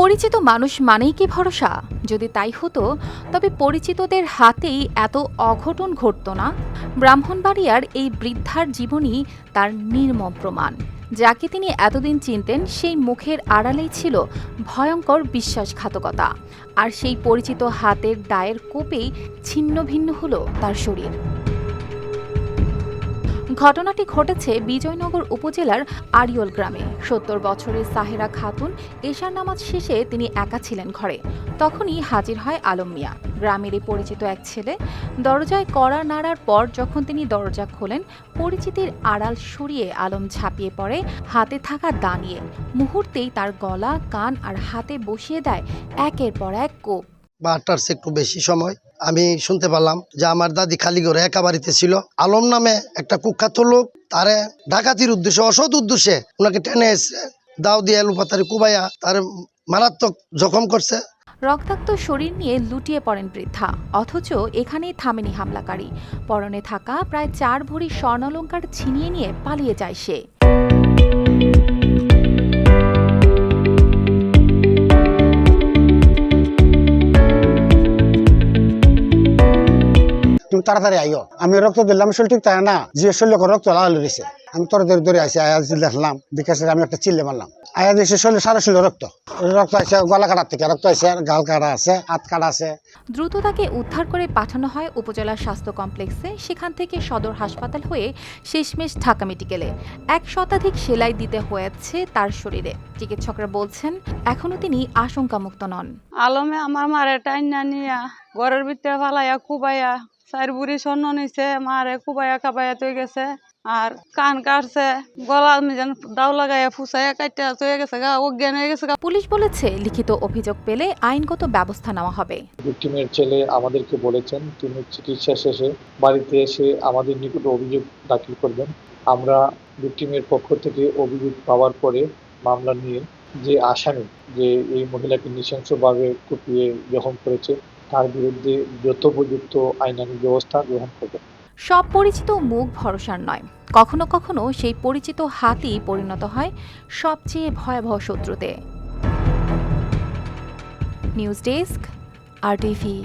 পরিচিত মানুষ মানেই কি ভরসা? যদি তাই হতো, তবে পরিচিতদের হাতেই এত অঘটন ঘটত না। ব্রাহ্মণবাড়িয়ার এই বৃদ্ধার জীবনী তার নির্মম প্রমাণ। যাকে তিনি এতদিন চিনতেন, সেই মুখের আড়ালেই ছিল ভয়ঙ্কর বিশ্বাসঘাতকতা। আর সেই পরিচিত হাতের দায়ের কোপেই ছিন্ন ভিন্ন হলো তার শরীর। ঘটনাটি ঘটেছে বিজয়নগর উপজেলার আড়িয়ল গ্রামে। সত্তর বছরের সাহেরা খাতুন এশার নামাজ শেষে তিনি একা ছিলেন ঘরে। তখনই হাজির হয় আলম মিয়া। গ্রামেরই পরিচিত এক ছেলে দরজায় কড়া নাড়ার পর যখন তিনি দরজা খোলেন, পরিচিতির আড়াল সরিয়ে আলম ঝাঁপিয়ে পড়ে, হাতে থাকা দাঁড়িয়ে মুহূর্তেই তার গলা, কান আর হাতে বসিয়ে দেয় একের পর এক কোপ। বা একটু বেশি সময়। আমি শুনতে পারলাম যে আমার দাদি খালি ঘরে একা বাড়িতে ছিল। আলম নামে একটা কুখ্যাত লোক, তারে ডাকাতির উদ্দেশ্যে, অসৎ উদ্দেশ্যে ওনাকে টেনে এসে দাও দিয়ে লুপাতারি কুবাইয়া তার মারাত্মক জখম করছে। রক্তাক্ত শরীর নিয়ে লুটিয়ে পড়েন বৃদ্ধা, অথচ এখানেই থামেনি হামলাকারী। পরনে থাকা প্রায় চার ভরি স্বর্ণালঙ্কার ছিনিয়ে নিয়ে পালিয়ে যায় সে। তাড়াতাড়ি আইও। আমি রক্ত দিলাম শরীর ঠিক তাই না? যে শরীর রক্ত লাল রয়েছে আমি তোর ধরে ধরে আসি আয়া দেখলাম বিকাশে আমি একটা চিল্লে মারলাম। আয়া দেখছি শরীর সারা শরীর রক্ত। রক্ত আছে গলা কাটার থেকে রক্ত আছে গাল কাটা আছে হাত কাটা আছে। দ্রুত তাকে উদ্ধার করে পাঠানো হয় উপজেলা স্বাস্থ্য কমপ্লেক্সে সেখান থেকে সদর হাসপাতাল হয়ে শেষমেশ ঢাকা মেডিকেলে। এক শতাধিক সেলাই দিতে হয়েছে তার শরীরে। চিকিৎসকরা বলছেন এখনও তিনি আশঙ্কামুক্ত নন। আলমে আমার মারে টাইনা নিয়া ঘরের ভিতরে ফালাইয়া কুবাইয়া চার বুড়ি স্বর্ণ নিছে মারে কুবাইয়া কাবাইয়া তৈ গেছে আর কান কাটছে গলা যেন দাও লাগাইয়া ফুসাইয়া কাটিয়া তৈ গেছে গা অজ্ঞান হয়ে গেছে গা পুলিশ বলেছে লিখিত অভিযোগ পেলে আইনগত ব্যবস্থা নেওয়া হবে। ভিক্টিমের ছেলে আমাদেরকে বলেছেন তিনি চিকিৎসা শেষে বাড়িতে এসে আমাদের নিকট অভিযোগ দাখিল করবেন আমরা ভিক্টিমের পক্ষ থেকে অভিযোগ পাওয়ার পরে মামলা নিয়ে যে আসামি যে এই মহিলাকে নৃশংসভাবে কুপিয়ে জখম করেছে তার বিরুদ্ধে যথোপযুক্ত আইনানুগ ব্যবস্থা গ্রহণ করবে। সব পরিচিত মুখ ভরসার নয়। কখনো কখনো সেই পরিচিত হাতই পরিণত হয় সবচেয়ে ভয়াবহ শত্রুতে। News desk, R TV